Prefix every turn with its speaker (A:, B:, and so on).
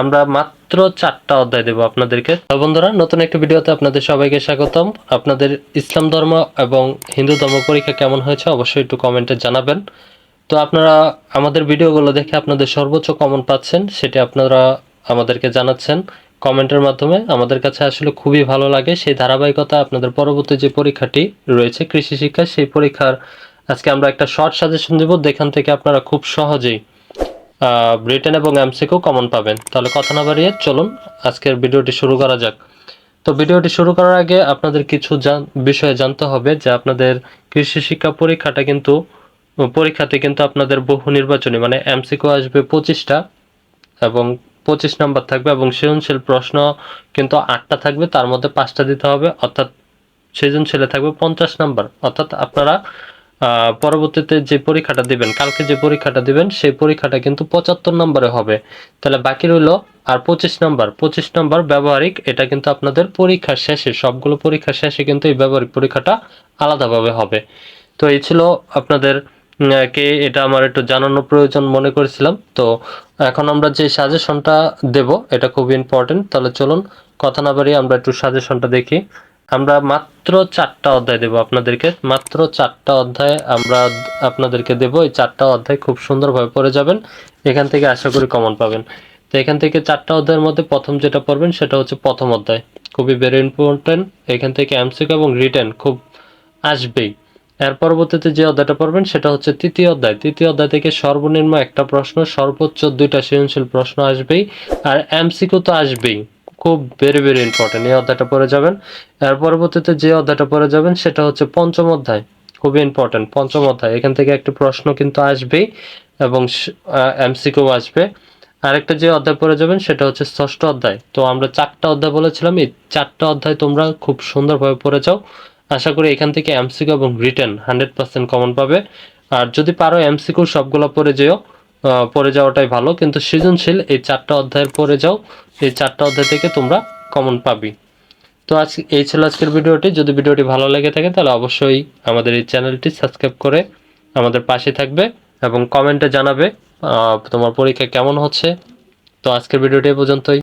A: আমরা মাত্র চারটা অধ্যায় দেবো আপনাদেরকে। তো বন্ধুরা, নতুন একটি ভিডিওতে আপনাদের সবাইকে স্বাগতম। আপনাদের ইসলাম ধর্ম এবং হিন্দু ধর্ম পরীক্ষা কেমন হয়েছে অবশ্যই একটু কমেন্টে জানাবেন। তো আপনারা আমাদের ভিডিওগুলো দেখে আপনাদের সর্বোচ্চ কমন পাচ্ছেন, সেটি আপনারা আমাদেরকে জানাচ্ছেন। কমেন্টের মাধ্যমে আমাদের কাছে আসলে খুবই ভালো লাগে। সেই ধারাবাহিকতা আপনাদের পরবর্তী যে পরীক্ষাটি রয়েছে, কৃষি শিক্ষা, সেই পরীক্ষার আজকে আমরা একটা শর্ট সাজেশন দেব। যেখান থেকে আপনারা খুব সহজেই ব্রিটেন এবং এমসিকেও কমন পাবেন। তাহলে কথা না বাড়িয়ে চলুন, আজকের ভিডিওটি শুরু করা যাক। তো ভিডিওটি শুরু করার আগে আপনাদের কিছু বিষয়ে জানতে হবে যে আপনাদের কৃষি শিক্ষা পরীক্ষাটা কিন্তু, পরীক্ষাতে কিন্তু আপনাদের বহু নির্বাচনী মানে এমসিকিউ আসবে পঁচিশটা এবং পঁচিশ নাম্বার থাকবে এবং সৃজনশীল প্রশ্ন কিন্তু আটটা থাকবে, তার মধ্যে পাঁচটা দিতে হবে, অর্থাৎ সৃজনশীলে থাকবে পঞ্চাশ নাম্বার। অর্থাৎ আপনারা পরবর্তীতে যে পরীক্ষাটা দিবেন, কালকে যে পরীক্ষাটা দিবেন, সেই পরীক্ষাটা কিন্তু পঁচাত্তর নম্বরে হবে। তাহলে বাকি রইল আর পঁচিশ নম্বর। পঁচিশ নম্বর ব্যবহারিক, এটা কিন্তু আপনাদের পরীক্ষার শেষে, সবগুলো পরীক্ষার শেষে কিন্তু এই ব্যবহারিক পরীক্ষাটা আলাদাভাবে হবে। তো এই ছিল আপনাদের কে এটা আমার একটু জানানোর প্রয়োজন মনে করেছিলাম। তো এখন আমরা যে সাজেশনটা দেব, এটা খুব ইম্পর্টেন্ট তাহলে চলুন, কথা না বাড়িয়ে আমরা একটু সাজেশনটা দেখি। আমরা মাত্র চারটা অধ্যায় দেব আপনাদেরকে। মাত্র চারটা অধ্যায় আমরা আপনাদেরকে দেব। এই চারটা অধ্যায় খুব সুন্দরভাবে পড়ে যাবেন। এখান থেকে আশা করি কমন পাবেন। তো এখান থেকে চারটা অধ্যায়ের মধ্যে প্রথম যেটা পড়বেন সেটা হচ্ছে প্রথম অধ্যায়। খুবই ভেরি ইম্পর্টেন্ট এখান থেকে এমসিকিউ এবং রিটেন খুব আসবেই। এর পরবর্তীতে যে অধ্যায়টা পড়বেন সেটা হচ্ছে তৃতীয় অধ্যায়। তৃতীয় অধ্যায় থেকে সর্বনিম্ন একটা প্রশ্ন, সর্বোচ্চ দুইটা সৃজনশীল প্রশ্ন আসবেই। আর এমসিকিউ তো আসবেই। খুব ভেরি ভেরি ইম্পর্টেন্ট এই অধ্যায়টা পড়ে যাবেন। এর পরবর্তীতে যে অধ্যায়টা পড়ে যাবেন, সেটা হচ্ছে পঞ্চম অধ্যায়। খুবই ইম্পর্টেন্ট পঞ্চম অধ্যায়। এখান থেকে একটা প্রশ্ন কিন্তু আসবেই এবং এমসিকিউ আসবে। আরেকটা যে অধ্যায় পড়ে যাবেন, সেটা হচ্ছে ষষ্ঠ অধ্যায়। তো আমরা চারটা অধ্যায় বলেছিলাম, এই চারটা অধ্যায় তোমরা খুব সুন্দরভাবে পড়ে যাও। আশা করি এখান থেকে এমসিকিউ এবং রিটেন হান্ড্রেড পার্সেন্ট কমন পাবে। আর যদি পারো এমসিকিউ সবগুলো পড়ে যেও। পড়ে যাওয়াটাই ভালো, কিন্তু সৃজনশীল এই চারটা অধ্যায়ের পরে যাও, এই চারটা অধ্যায় থেকে তোমরা কমন পাবি। তো আজ, এই ছিল আজকের ভিডিওটি। যদি ভিডিওটি ভালো লেগে থাকে, তাহলে অবশ্যই আমাদের এই চ্যানেলটি সাবস্ক্রাইব করে আমাদের পাশে থাকবে এবং কমেন্টে জানাবে তোমার পরীক্ষা কেমন হচ্ছে। তো আজকের ভিডিওটি পর্যন্তই।